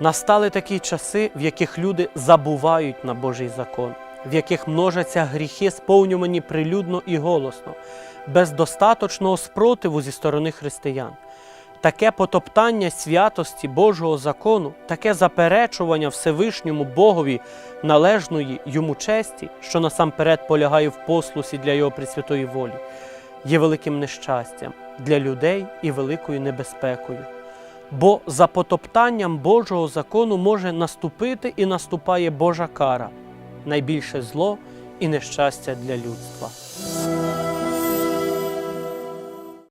Настали такі часи, в яких люди забувають на Божий закон, в яких множаться гріхи, сповнювані прилюдно і голосно, без достаточного спротиву зі сторони християн. Таке потоптання святості Божого закону, таке заперечування Всевишньому Богові належної йому честі, що насамперед полягає в послусі для Його пресвятої волі, є великим нещастям для людей і великою небезпекою. Бо за потоптанням Божого закону може наступити і наступає Божа кара, найбільше зло і нещастя для людства.